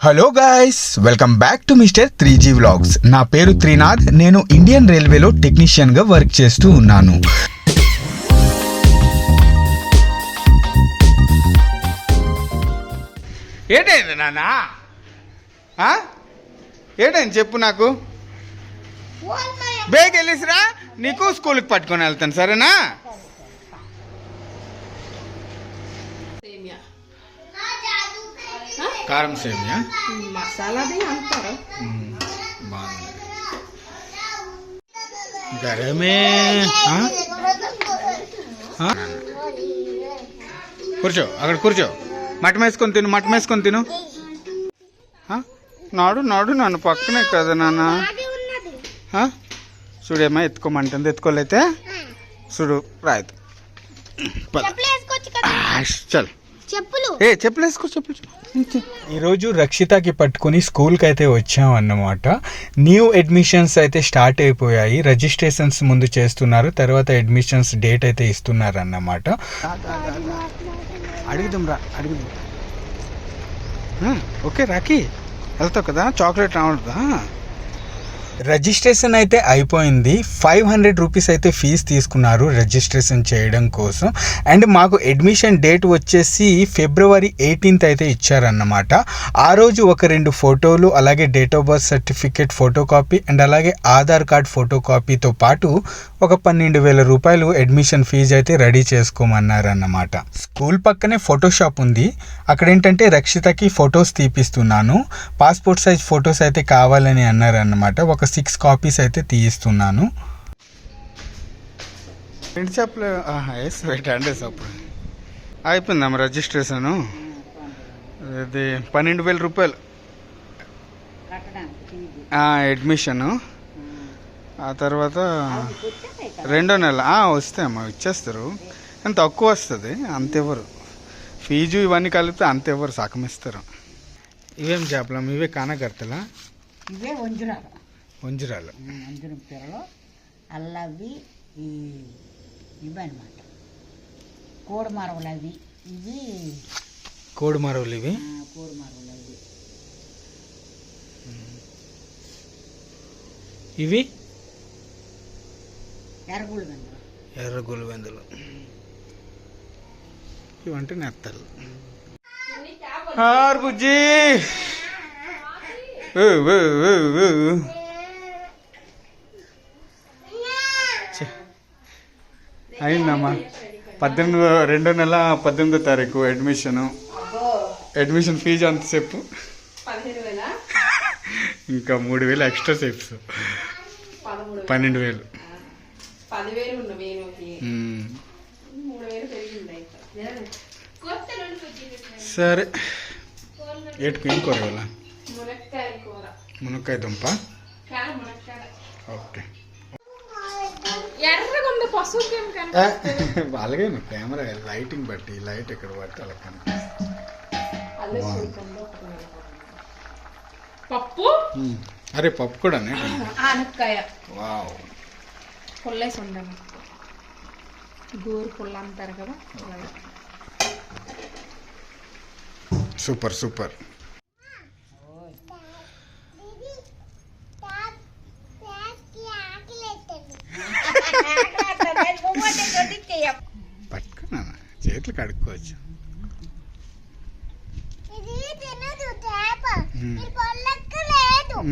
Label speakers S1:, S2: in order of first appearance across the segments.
S1: Hello guys welcome back to mister three G vlogs నా పేరు త్రినాథ్. నేను ఇండియన్ రైల్వేలో టెక్నీషియన్గా వర్క్ చేస్తూ ఉన్నాను. ఏంటైంది నాన్న? ఏంటైంది చెప్పు నాకు? బేగ్ వెళ్ళిసిరా నీకు స్కూల్కి పట్టుకొని వెళ్తాను సరేనా? కారం సేమియా
S2: మసాలాది అంటారు.
S1: బాగుంది. గరమే? కూర్చో అక్కడ కూర్చో. మటం వేసుకొని తిను మటం వేసుకొని తిను? నాడు నాడు నన్ను పక్కనే కదా నాన్న? చూడేమా ఎత్తుకోమంటుంది ఎత్తుకోలేతే? చూడు రాయదు చల్.
S3: చెప్పులు.
S1: ఏ చెప్పులు. వేసుకో చెప్పులు ఈరోజు రక్షితకి పట్టుకుని స్కూల్కి అయితే వచ్చాం అన్నమాట న్యూ అడ్మిషన్స్ అయితే స్టార్ట్ అయిపోయాయి. రిజిస్ట్రేషన్స్ ముందు చేస్తున్నారు. తర్వాత అడ్మిషన్స్ డేట్ అయితే ఇస్తున్నారు అన్నమాట అడుగుదాం రా అడుగుదాం. ఆ, ఓకే రాకి వెళ్తావు కదా? చాక్లెట్ రావద్దా రిజిస్ట్రేషన్ అయితే అయిపోయింది. ఫైవ్ హండ్రెడ్ రూపీస్ అయితే ఫీజు తీసుకున్నారు రిజిస్ట్రేషన్ చేయడం కోసం. అండ్ మాకు అడ్మిషన్ డేట్ వచ్చేసి ఫిబ్రవరి ఎయిటీన్త్ అయితే ఇచ్చారన్నమాట. ఆ రోజు ఒక రెండు ఫోటోలు అలాగే date of birth certificate photo copy and అలాగే ఆధార్ కార్డ్ ఫోటో కాపీతో పాటు ఒక పన్నెండు వేల రూపాయలు అడ్మిషన్ ఫీజు అయితే రెడీ చేసుకోమన్నారన్నమాట. స్కూల్ పక్కనే ఫోటోషాప్ ఉంది. అక్కడ ఏంటంటే రక్షితకి ఫొటోస్ తీపిస్తున్నాను. పాస్పోర్ట్ సైజ్ ఫొటోస్ అయితే కావాలని అన్నారన్నమాట. ఒక సిక్స్ కాపీస్ అయితే తీయిస్తున్నాను. రెండు చెప్పలే ఎస్ పెట్టండి అప్పుడు అయిపోయిందమ్మ రిజిస్ట్రేషను ఇది పన్నెండు వేల రూపాయలు. అడ్మిషను ఆ తర్వాత రెండో నెల. ఆ, వస్తాయమ్మా ఇచ్చేస్తారు. కానీ తక్కువ వస్తుంది అంతెవరు ఫీజు ఇవన్నీ కలిపితే అంతెవరు సగం ఇస్తారు. ఇవేం చేపలం? ఇవే కానగర్తలా
S4: ఇవే వంజరాలు. వంజరం పిల్లలు అల్లవి ఈ ఇవి అనమాట కోడిమరవలు అవి ఇవి
S1: కోడి మరవలు ఇవి
S4: ఆ, కోడిమరవలు అవి
S1: ఇవి?
S4: ఎర్రగుళ్ళు వెందులు
S1: ఎర్ర గులివెందులు ఇవంటే నెత్తలు. హార్ బుజ్జి. అయిందమ్మా. పద్దెనిమిదో రెండో నెల పద్దెనిమిదో తారీఖు అడ్మిషను అడ్మిషన్ ఫీజు అంత చెప్పు? ఇంకా మూడు వేలు ఎక్స్ట్రా సేప్స్ పన్నెండు వేలు. సరే. ఏటుకు ఏం కూర
S2: మునక్కాయ
S1: దుంప? ఓకే. అలాగే కెమెరా లైటింగ్ బట్టి లైట్ ఎక్కడ పడితే అలా కనిపిస్తుంది.
S2: పప్పు.
S1: అరే పప్పు కూడా
S2: ఆనక్కాయ
S1: వావ్.
S2: పుల్లేసి గోరు పుల్ల అంటారు కదా.
S1: Super super. చేతులు కడుక్కోవచ్చు.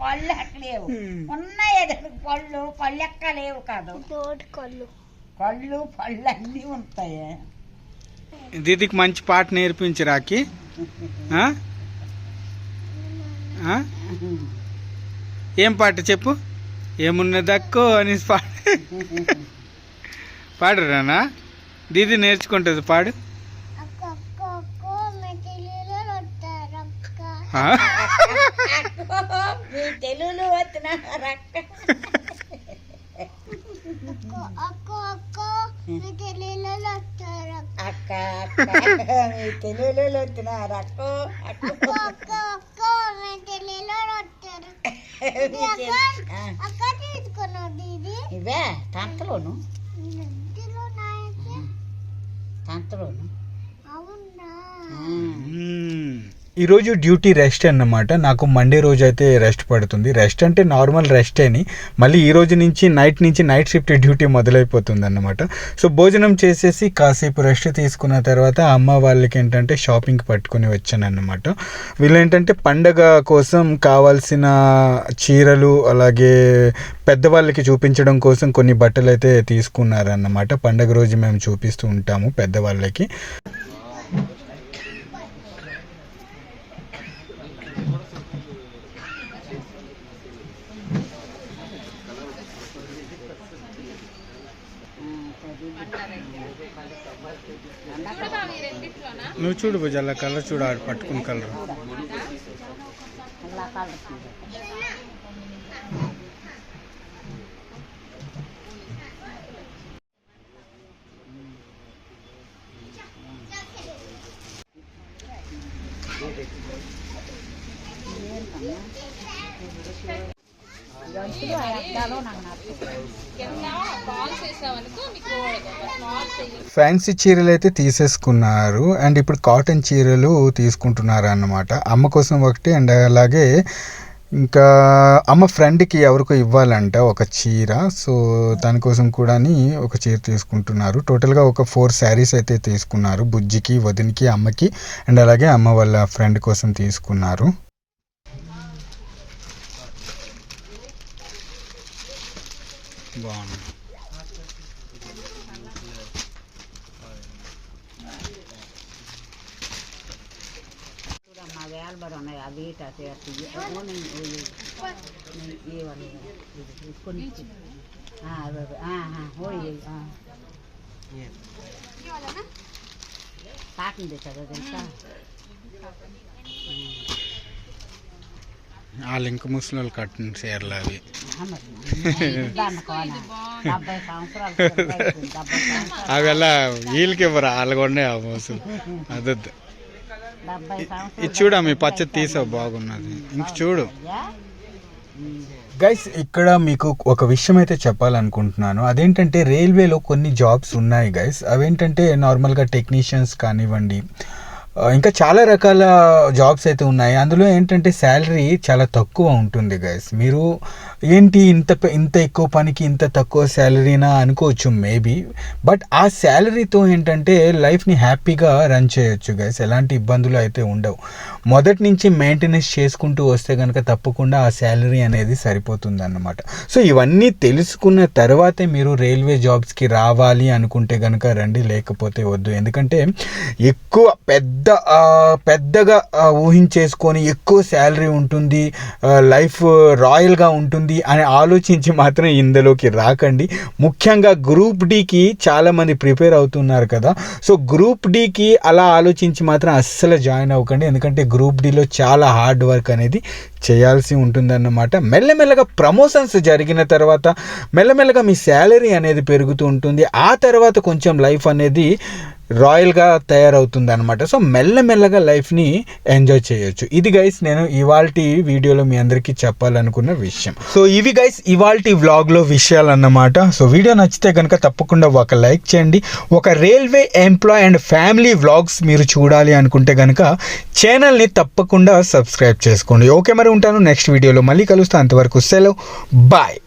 S4: పళ్ళు ఎక్కలేవు ఉన్నాయి పళ్ళు పళ్ళు ఎక్క లేవు కాదు.
S3: తోటి కళ్ళు.
S4: కళ్ళు పళ్ళు అన్నీ ఉంటాయి.
S1: దీదికి మంచి పాట నేర్పించి రాకి ఆ? ఆ? ఏం పాట చెప్పు? ఏమున్నదక్కో అని పాడు పాడరానా దీది నేర్చుకుంటుంది పాడు.
S3: అక్క అక్క అక్క మెటీరియల్ వస్తారు అక్క.
S1: ఆ?
S4: మీ తెలుగులో వచ్చిన రక్క.
S3: అక్క అక్క అక్క మెటీరియల్
S4: cantor,
S1: ¿no? ఈరోజు డ్యూటీ రెస్ట్ అన్నమాట. నాకు మండే రోజు అయితే రెస్ట్ పడుతుంది. రెస్ట్ అంటే నార్మల్ రెస్ట్ అని మళ్ళీ ఈ రోజు నుంచి నైట్ నుంచి నైట్ షిఫ్ట్ డ్యూటీ మొదలైపోతుంది అన్నమాట సో భోజనం చేసేసి కాసేపు రెస్ట్ తీసుకున్న తర్వాత అమ్మ వాళ్ళకి ఏంటంటే షాపింగ్ పట్టుకొని వచ్చాను అన్నమాట వీళ్ళు ఏంటంటే పండగ కోసం కావాల్సిన చీరలు అలాగే పెద్దవాళ్ళకి చూపించడం కోసం కొన్ని బట్టలు అయితే తీసుకున్నారన్నమాట. పండగ రోజు మేము చూపిస్తూ ఉంటాము పెద్దవాళ్ళకి. నువ్వు చూడు భుజాల కలర్ చూడు ఆడు పట్టుకున్న కలర్
S4: అలా నాకు
S1: ఫ్యాన్సీ చీరలు అయితే తీసేసుకున్నారు. అండ్ ఇప్పుడు కాటన్ చీరలు తీసుకుంటున్నారు అన్నమాట అమ్మ కోసం ఒకటి అండ్ అలాగే ఇంకా అమ్మ ఫ్రెండ్కి ఎవరికో ఇవ్వాలంట ఒక చీర. సో దానికోసం కూడా ఒక చీర తీసుకుంటున్నారు. టోటల్గా ఒక ఫోర్ శారీస్ అయితే తీసుకున్నారు. బుజ్జికి వదినికి అమ్మకి అండ్ అలాగే అమ్మ వాళ్ళ ఫ్రెండ్ కోసం తీసుకున్నారు బాగుంది
S4: చూడమ్మా వేలబడి ఉన్నాయి అవి ఇటు అటు అటు ఇవి. ఓ నేను ఓ ఇవి. నేను ఇవ్వాలి. ఇది తీసుకొని ఇచ్చి. ఆ, అవి అవి. ఆ, ఆ, ఓ ఇవి. ఆ. కాటన్ తెచ్చాడు తెలుసా
S1: ఆ లింక్ ముసలి కట్టిన చీరలు అవి. అవి ఎలా వీళ్ళకి ఇవ్వరు వాళ్ళకొండే ఆ మోసం. అదొద్దు ఇది చూడ మీ పచ్చడి తీసావు బాగున్నది. ఇంక చూడు. గైస్ ఇక్కడ మీకు ఒక విషయం అయితే చెప్పాలనుకుంటున్నాను. అదేంటంటే రైల్వేలో కొన్ని జాబ్స్ ఉన్నాయి గైస్ అవేంటంటే నార్మల్గా టెక్నీషియన్స్ కానివ్వండి ఇంకా చాలా రకాల జాబ్స్ అయితే ఉన్నాయి. అందులో ఏంటంటే శాలరీ చాలా తక్కువ ఉంటుంది గైస్ మీరు ఏంటి ఇంత ఇంత ఎక్కువ పనికి ఇంత తక్కువ శాలరీనా అనుకోవచ్చు మేబీ బట్ ఆ శాలరీతో ఏంటంటే లైఫ్ని హ్యాపీగా రన్ చేయొచ్చు గైస్ ఎలాంటి ఇబ్బందులు అయితే ఉండవు. మొదటి నుంచి మెయింటెనెన్స్ చేసుకుంటూ వస్తే కనుక తప్పకుండా ఆ శాలరీ అనేది సరిపోతుంది అన్నమాట సో ఇవన్నీ తెలుసుకున్న తర్వాతే మీరు రైల్వే జాబ్స్కి రావాలి అనుకుంటే కనుక రండి లేకపోతే వద్దు. ఎందుకంటే ఎక్కువ పెద్ద పెద్దగా ఊహించేసుకొని ఎక్కువ శాలరీ ఉంటుంది లైఫ్ రాయల్గా uh, ఉంటుంది అని ఆలోచించి మాత్రం ఇందులోకి రాకండి. ముఖ్యంగా గ్రూప్ డీకి చాలామంది ప్రిపేర్ అవుతున్నారు కదా. సో గ్రూప్ డీకి అలా ఆలోచించి మాత్రం అస్సలు జాయిన్ అవ్వకండి. ఎందుకంటే గ్రూప్ డీలో చాలా హార్డ్ వర్క్ అనేది చేయాల్సి ఉంటుందన్నమాట. మెల్లమెల్లగా ప్రమోషన్స్ జరిగిన తర్వాత మెల్లమెల్లగా మీ శాలరీ అనేది పెరుగుతూ ఉంటుంది. ఆ తర్వాత కొంచెం లైఫ్ అనేది రాయల్గా తయారవుతుంది అనమాట సో మెల్లమెల్లగా లైఫ్ని ఎంజాయ్ చేయొచ్చు. ఇది గైస్ నేను ఇవాళ వీడియోలో మీ అందరికీ చెప్పాలనుకున్న విషయం. సో ఇవి గైస్ ఇవాళ వ్లాగ్లో విషయాలు అన్నమాట సో వీడియో నచ్చితే కనుక తప్పకుండా ఒక లైక్ చేయండి. ఒక railway employee and family vlogs మీరు చూడాలి అనుకుంటే కనుక ఛానల్ని తప్పకుండా సబ్స్క్రైబ్ చేసుకోండి. ఓకే మరి ఉంటాను నెక్స్ట్ వీడియోలో. మళ్ళీ కలుస్తాను అంతవరకు సెలవు. బాయ్